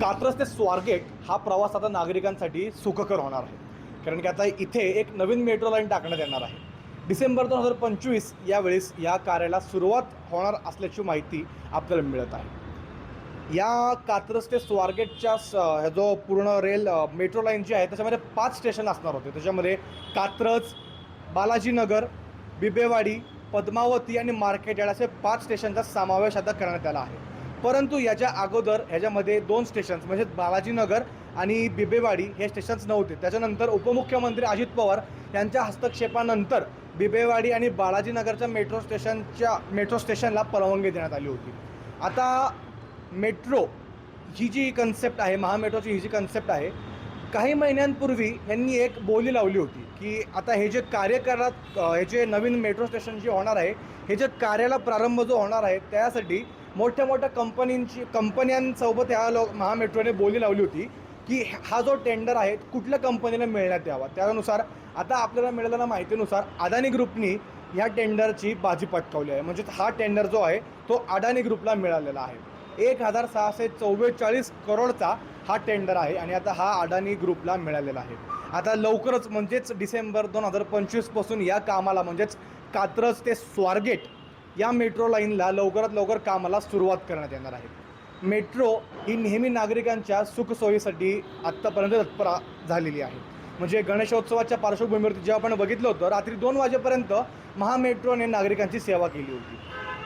कात्रज ते स्वारगेट हा प्रवास आता नागरिकांसाठी सुखकर होणार आहे. कारण की आता इथे एक नवीन मेट्रो लाईन टाकण्यात येणार आहे. डिसेंबर दोन हजार पंचवीस यावेळेस या कार्याला सुरुवात होणार असल्याची माहिती आपल्याला मिळत आहे. या कात्रज ते स्वारगेटच्या स ह्या जो पूर्ण रेल मेट्रो लाईन जी आहे त्याच्यामध्ये पाच स्टेशन असणार होते. त्याच्यामध्ये कात्रज बालाजीनगर बिबेवाडी पद्मावती आणि मार्केट यार्ड असे पाच स्टेशनचा समावेश आता करण्यात आला आहे. परंतु याच्या अगोदर ह्याच्यामध्ये दोन स्टेशन्स म्हणजे बालाजीनगर आणि बिबेवाडी हे स्टेशन्स नव्हते. त्याच्यानंतर उपमुख्यमंत्री अजित पवार यांच्या हस्तक्षेपानंतर बिबेवाडी आणि बालाजीनगरच्या मेट्रो स्टेशनच्या मेट्रो स्टेशनला परवानगी देण्यात आली होती. आता मेट्रो ही जी कन्सेप्ट आहे महामेट्रोची ही जी कन्सेप्ट आहे काही महिन्यांपूर्वी यांनी एक बोली लावली होती की आता हे जे कार्य करत हे जे नवीन मेट्रो स्टेशन जे होणार आहे हे जे कार्याला प्रारंभ जो होणार आहे त्यासाठी मोठ्या मोठ्या कंपनींची कंपन्यांसोबत ह्या लो महामेट्रोने बोली लावली होती की हा जो टेंडर आहे कुठल्या कंपनीला मिळण्यात यावा? त्यानुसार आता आपल्याला मिळालेल्या माहितीनुसार अदानी ग्रुपनी ह्या टेंडरची बाजी पटकावली आहे. म्हणजे हा टेंडर जो आहे तो अदानी ग्रुपला मिळालेला आहे. एक हजार सहाशे चव्वेचाळीस करोडचा हा टेंडर आहे आणि आता हा अडानी ग्रुपला मिळालेला आहे. आता लवकरच म्हणजेच डिसेंबर दोन हजार पंचवीसपासून या कामाला म्हणजेच कात्रज ते स्वारगेट या मेट्रो लाईनला लवकरात लवकर कामाला सुरुवात करण्यात येणार आहे. मेट्रो ही नेहमी नागरिकांच्या सुखसोयीसाठी आत्तापर्यंत तत्पर झालेली आहे. म्हणजे गणेशोत्सवाच्या पार्श्वभूमीवरती जेव्हा आपण बघितलं होतं रात्री दोन वाजेपर्यंत महामेट्रोने नागरिकांची सेवा केली होती.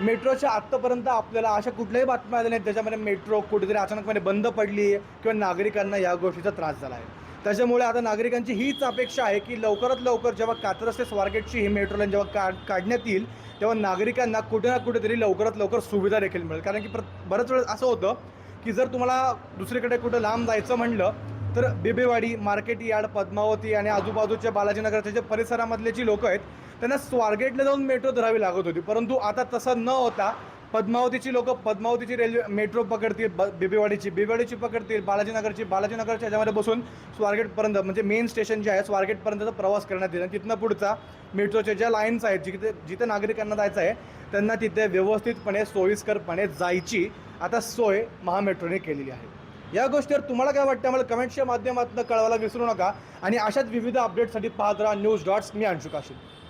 मेट्रोच्या आत्तापर्यंत आपल्याला अशा कुठल्याही बातम्या आल्या नाहीत त्याच्यामध्ये मेट्रो कुठेतरी अचानकपणे बंद पडली आहे किंवा नागरिकांना या गोष्टीचा त्रास झाला आहे. त्याच्यामुळे आता नागरिकांची हीच अपेक्षा आहे की लवकरात लवकर जेव्हा कात्रज ते स्वारगेटची ही मेट्रो लाईन जेव्हा का काढण्यात येईल तेव्हा नागरिकांना कुठे ना कुठेतरी लवकरात लवकर सुविधा देखील मिळेल. कारण की प्र बऱ्याच वेळेस असं होतं की जर तुम्हाला दुसरीकडे कुठं लांब जायचं म्हणलं तर बिबेवाडी मार्केट यार्ड पद्मावती आणि आजूबाजूच्या बालाजीनगरच्या जे परिसरामधले जी लोक आहेत त्यांना स्वारगेटला जाऊन मेट्रो धरावी लागत होती. परंतु आता तसं न होता पद्मावतीची लोक पद्मावतीची रेल्वे मेट्रो पकडतील ब बिबेवाडीची बिबेवाडीची पकडतील बालाजीनगरची बालाजीनगरच्या ह्याच्यामध्ये बसून स्वारगेटपर्यंत म्हणजे मेन स्टेशन जे आहे स्वारगेटपर्यंतचा प्रवास करण्यात येईल. आणि तिथनं पुढचा मेट्रोच्या ज्या लाईन्स आहेत जिथे जिथे नागरिकांना जायचं आहे त्यांना तिथे व्यवस्थितपणे सोयीस्करपणे जायची आता सोय महामेट्रोने केलेली आहे. या गोष्टीवर तुम्हाला काय वाटतं? मला कमेंट्सच्या माध्यमातून कळवायला विसरू नका. आणि अशाच विविध अपडेटसाठी पाहत राहा न्यूज डॉट्स. मी अंशुकाशी